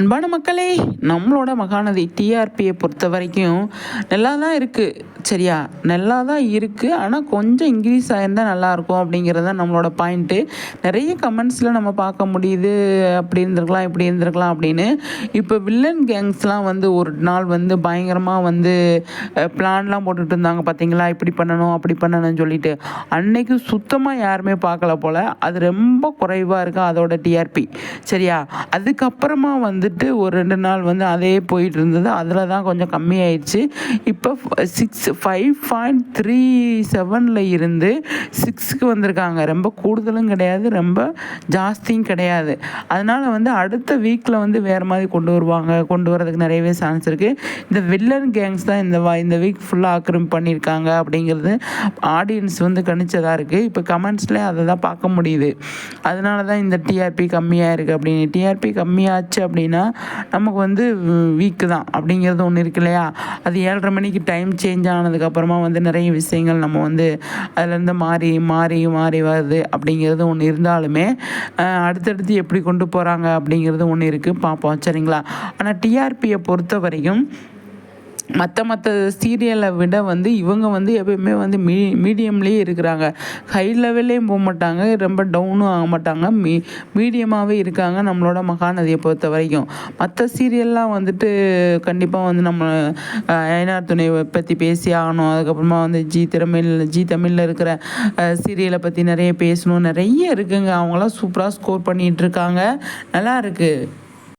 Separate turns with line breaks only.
அன்பான மக்களே நம்மளோட மகாநதி டிஆர்பியை பொறுத்த வரைக்கும் நல்லா தான் இருக்குது சரியா? நல்லா தான் இருக்குது ஆனால் கொஞ்சம் இன்க்ரீஸ் ஆயிருந்தால் நல்லாயிருக்கும் அப்படிங்கிறது தான் நம்மளோட பாயிண்ட்டு நிறைய கமெண்ட்ஸில் நம்ம பார்க்க முடியுது. அப்படி இருந்திருக்கலாம் இப்படி இருந்திருக்கலாம் அப்படின்னு. இப்போ வில்லன் கேங்ஸ்லாம் வந்து ஒரு நாள் வந்து பயங்கரமாக வந்து பிளான்லாம் போட்டுட்டு இருந்தாங்க பார்த்தீங்களா இப்படி பண்ணணும் அப்படி பண்ணணும்னு சொல்லிட்டு. அன்னைக்கு சுத்தமாக யாருமே பார்க்கல போல். அது ரொம்ப குறைவாக இருக்குது அதோட டிஆர்பி சரியா? அதுக்கப்புறமா வந்து வந்துட்டு ஒரு ரெண்டு நாள் வந்து அதே போயிட்டு இருந்தது அதில் தான் கொஞ்சம் கம்மியாயிடுச்சு. இப்போ சிக்ஸ் ஃபைவ் பாயிண்ட் த்ரீ செவனில் இருந்து சிக்ஸுக்கு வந்திருக்காங்க. ரொம்ப கூடுதலும் கிடையாது ரொம்ப ஜாஸ்தியும் கிடையாது. அதனால் வந்து அடுத்த வீக்கில் வந்து வேறு மாதிரி கொண்டு வருவாங்க. கொண்டு வரதுக்கு நிறையவே சான்ஸ் இருக்குது இந்த வில்லன் கேங்ஸ் தான் இந்த வா இந்த வீக் ஃபுல்லாக ஆக்கிரமிப்பு பண்ணியிருக்காங்க அப்படிங்கிறது ஆடியன்ஸ் வந்து கணிச்சதாக இருக்குது இப்போ கமெண்ட்ஸ்லேயே அதை தான் பார்க்க முடியுது. அதனால தான் இந்த டிஆர்பி கம்மியாக இருக்குது அப்படின்னு. டிஆர்பி கம்மியாச்சு அப்படின்னா நமக்கு வந்து வீக்கு தான் அப்படிங்கிறது ஒன்று இருக்கு இல்லையா? அது ஏழரை மணிக்கு டைம் சேஞ்ச் ஆனதுக்கப்புறமா வந்து நிறைய விஷயங்கள் நம்ம வந்து அதுலேருந்து மாறி மாறி மாறி வருது அப்படிங்கிறது ஒன்று இருந்தாலுமே அடுத்தடுத்து எப்படி கொண்டு போகிறாங்க அப்படிங்கிறது ஒன்று இருக்குது பார்ப்போம். சரிங்களா? ஆனால் டிஆர்பியை பொறுத்த வரைக்கும் மற்ற மற்ற சீரியலை விட வந்து இவங்க வந்து எப்பயுமே வந்து மீ மீடியம்லேயே இருக்கிறாங்க. ஹை லெவல்லையும் போக மாட்டாங்க. ரொம்ப டவுனும் ஆக மாட்டாங்க. மீ மீடியமாகவே இருக்காங்க நம்மளோட மகாநதியை பொறுத்த வரைக்கும். மற்ற சீரியல்லாம் வந்துட்டு கண்டிப்பாக வந்து நம்ம ஐநார் துணை பற்றி பேசி ஆகணும். அதுக்கப்புறமா வந்து ஜி தமிழ் ஜி தமிழில் இருக்கிற சீரியலை பற்றி நிறைய பேசணும். நிறைய இருக்குங்க. அவங்களாம் சூப்பராக ஸ்கோர் பண்ணிகிட்டு இருக்காங்க. நல்லா இருக்குது